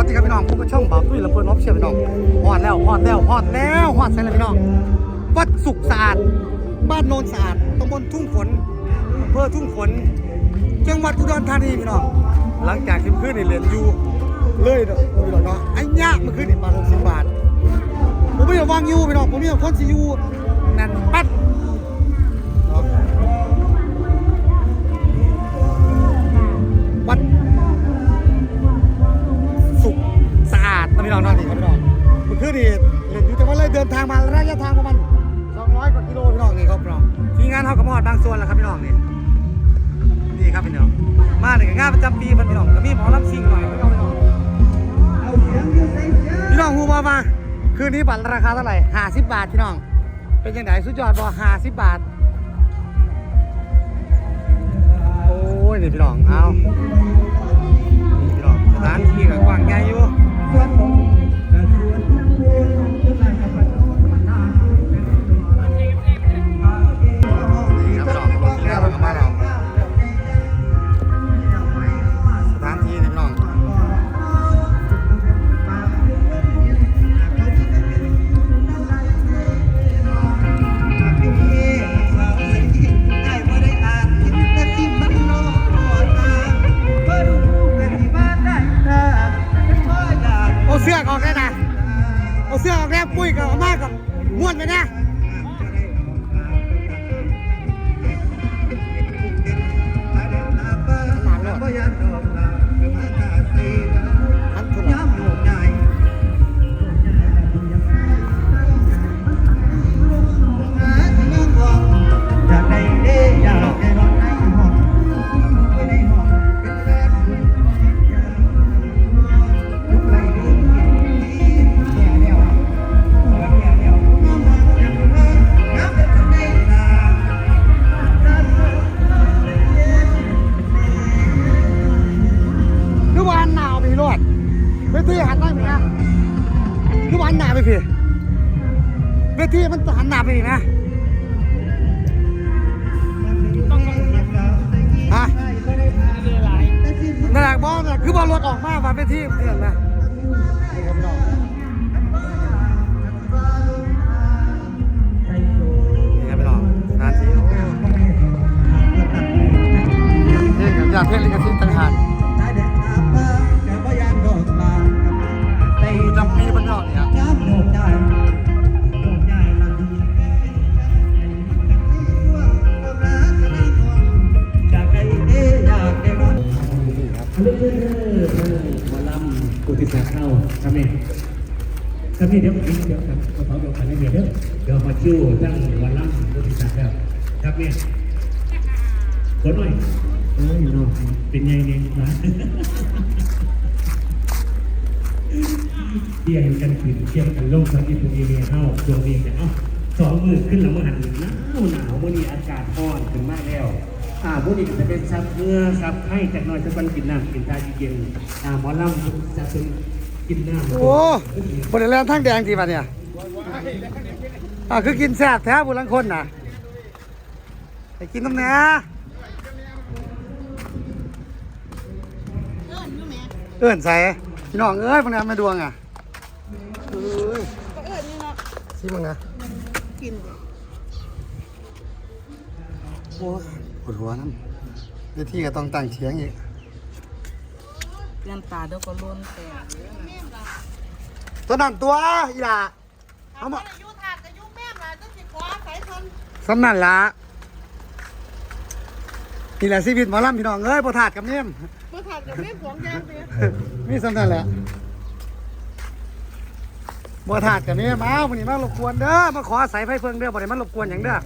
วัสดีครับพี่น้องพวกก็ช่องบ่าวตุ้ยลำเพลินออฟเชียร์พี่น้องฮอดแล้วฮอดแล้วฮอดแล้วฮอดใส่แล้วพี่น้อง วัดสุขสะอาด บ้านโนนสะอาดตำบลทุ่งฝนอำเภอทุ่งฝน จังหวัดอุดรธานีพี่น้อง หลังจากที่เพื่อนนี่เรียนอยู่เลยเนาะพี่น้องเนาะ ไอ้ยากมื่อคืนนี่บาทหกสิบบาท ผมไม่อยากวางอยู่พี่น้อง ผมไม่อยากคนสิอยู่นั่นปัด พี่น้องนาะนี่ครับพี่น้องเมื่อคืนนี่เห็นอยู่แต่ว่าเลยเดินทางมาระยะทางประมาณ200กว่ากิโลพี่น้องนี่ครับพี่น้องทีงานเขากระมอดบางส่วนแล้วครับพี่น้องนี่นี่ครับพี่น้องมาในงงานประจำปีพี่น้องก็มีหมอลำซิ่งหน่อยพี่น้องพี่น้องพี่น้องฮูมามาคืนนี้บัตรราคาเท่าไหร่ห้าสิบบาทพี่น้อง เป็นยังไงสุดยอดบ่ห้าสิบบาทโอ้ยนี่พี่น้องเอาพี่น้องสถานที่ก็กว้างใหญ่อยู่ เอาเสื้อออกแล้วปุ้ยกับมากกับม้วนไปนะอัน คือวานหนาไปพี่เวทีมันหันหน้าไปพี่นะฮะนั่นแหละบอลน่ะคือบอลรถออกมาว่าเวทีเห็นไหมนี่ครับพี่น้องนี่ครับพี่น้องสถานที่โอ้เลงกับยาเพลงลิขสิ ครับนี่เดี๋ยวเดี๋ยวเดี๋ยวครับกระเป๋าเดียวกันเดี๋ยวเดี๋ยวเดี๋ยวมาจู้ตั้งมาลำกุฏิศักดิ์แล้วครับนี่ขอหน่อยเอ้ยเนาะเป็นไงเนี่ยนะเที่ยงกันขึ้นเที่ยงกันลงสักทีตรงนี้เนี่ยเอ้าดวงนี้เนี่ยเอ้าสองมือขึ้นแล้วมาหันหนาวหนาววันนี้อากาศร้อนถึงมากแล้วอ่าพวกนี้จะเป็นซับเนื้อซับให้จากหน้อยจะเป็นกินน้ำกินตาเย็นอ่าหมอลำจะเป็น โอ้บริเวณทางแดงทีบัดเนี่ยอ่าคือกินแซ่บแท้บุรังคนน่ะไปกินน้ำเนื้อเอื้อนใส่พี่น้องเอ้ยพวกนี้ไม่ดวงอะเอ้ยก็เอิญนี่เนาะชิมึงนะกินโอ้ยปวดหัวน้ำเวทีก็ต้องตั้งเฉียงอีก เลียนตาเดี๋ยวก็ล้นแต่ตัวนั้นตัวอีหล่าเอามาอายุทานอายุแม่มาจะสิขอสายชนสำนันละนี่แหละชีวิตหมอลำพี่น้องเอ้ยบ่ถาดกับเนี่ยมเมื่อทานกับแม่สวงยางเดียวมีสำนันแหละบ่ถาดกับเนี่ยมาวันนี้มารบกวนเด้อมาขออาศัยไฟเพิ่งเด้อบ่ได้มารบกวนหยังเด้อ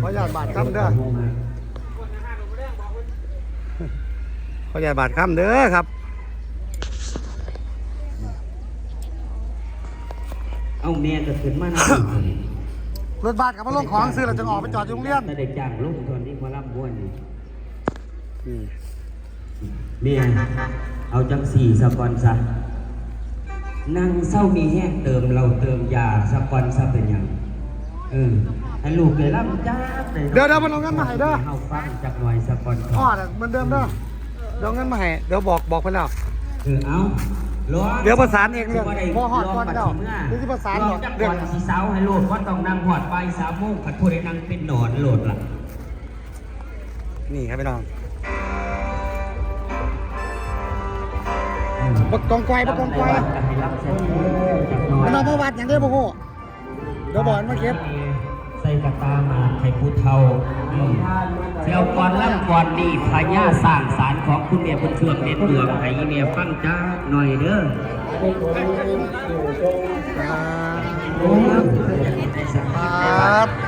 ขออนุญาตบาดคำเด้อ ขออนุญาตบาดคำเด้อครับ เอาเมียก็ขึ้นมานะรถบัสกับมาลงของซื้อเราจะออกไปจอดอยู่โรงเรียนถ้าได้จ้างลงตอนนี้หมอลำบ้วนนี่นี่เมียเอาจังสี่สปอนซะนั่งเศร้ามีแห้งเติมเราเติมยาสปอนซะเป็นหยังเออให้ลูกเลยล่ำจ้าเลยเดี๋ยวเดี๋ยวมันเอาเงินมาให้เด้อ เอาฟังจากหน่อยสปอนซะพ่อน่ะเหมือนเดิมเด้อ เดี๋ยวเอาเงินมาให้เดี๋ยวบอกบอกเพิ่นแล้วเออเอาร้องเดี๋ยวประสานเองเรื่องบ่ได้บ่ฮอดก่อนร้งเจ้าบัดสิเดี๋ยวสิประสานร้องจักเรื่ก่อองนสิเสาให้โหลดว่าต้องนั่งหอดไปสามโมงขัดผู้ใดนั่งเป็นหนอนโหลดล่ะนี่ครับพี่น้องบักกองไกวบักกองไกวให้รับใช้จักหน่อยมันเอามาวัดอย่างเดียวบ่ฮู้เดี๋ยวบอกมันมาเก็บ ใส่กระตามาให้ผู้เฒ่าเที่ยวก่อนล่ำก่อนดีพญาสร้างสารของคุณเมียบุญช่วงเด็ดดวงให้เมียฟังจ้าหน่อยเด้อครับค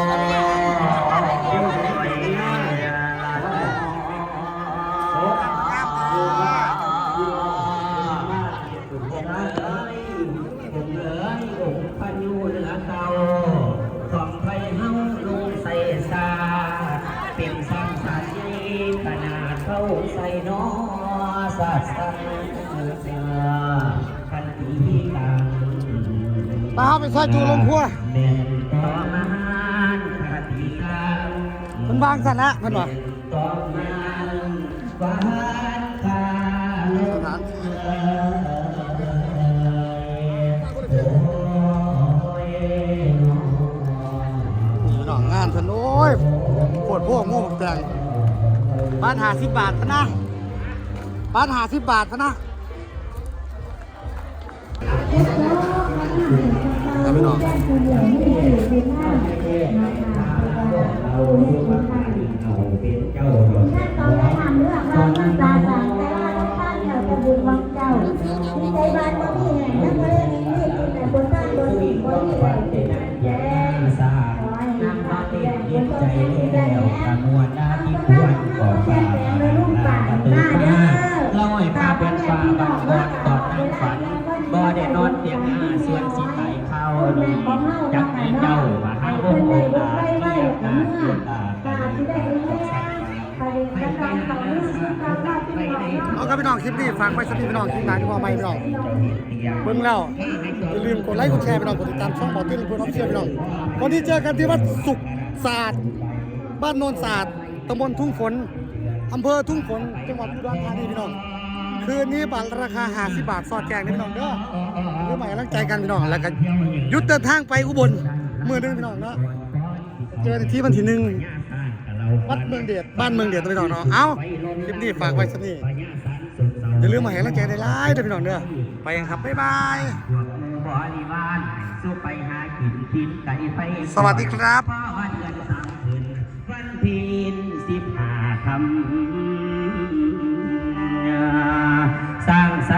ุ ณอยู่เนี่ยครับก็มาเอาไปซอยจูลงครัวเด่นต่อมานคติการมันบางสันละมันบอกต่อมานหวานคาสถานที่โอ้ยนี่พี่น้องานเพิ่นโอ้ยปวดพวกม่แตงบ้านหาสิบบาทนะ บานหาสิบบาทพะนะครับพี่น้องเจ้าหลวงทำเรื่องเราน้ำตาสั่งแต่ว่าน้ำตาเราจะบุญวังเจ้ามีใจบ้านบ่มีแหงนักเล่นนี่กินแต่บนบ้านบนสิ่งบนที่ใดเป็นนั่นแย่สร้างนำมาเป็นใจแล้วกระมวลหน้าที่ อยฟ้าเป็นฟ้าบังบอดตอดนั่งฝันบ่ได้นอนเตียงหน้าส่วนสิไตเข้าดีจักให้เจ้ามาหาองค์องค์ตาเทียบตาเทียบตาได้แย่ไปเรียนการสอนลูกศิษย์การว่าที่บอกเอาครับพี่น้องคลิปนี้ฝากไว้สักนิดพี่น้องคลิปไหนที่พอไม่พี่น้องเบิ่งแล้วอย่าลืมกดไลค์กดแชร์พี่น้องกดติดตามช่องบอติ้นเพื่อนออฟเชียลพี่น้องวันนี้เจอกันที่วัดสุขศาสตร์บ้านโนนศาสตร์ตำบลทุ่งฝนอำเภอทุ่งฝนจังหวัดอุดรธานีพี่น้อง คืนนี้บัตรราคา50บาทสอดแจงนะพี่น้องเด้อเรื่องใหม่กำลังใจกันพี่น้องแล้วก็หยุดเดินทางไปอุบลมือหนึงพี่น้องเนาะเจอกันที่วันที่หนึ่งวัดเมืองเดชบ้านเมืองเดชตัวพี่น้องเนาะเอาคลิปนี้ฝากไว้สักนี่อย่าลืมมาแห่งรังใจได้ไลฟ์ด้วยพี่น้องเด้อไปกันครับบ๊ายบายสวัสดีครับพ่อวันเดือนสามคืนวันเพ็ญสิบห้าคำ 三三。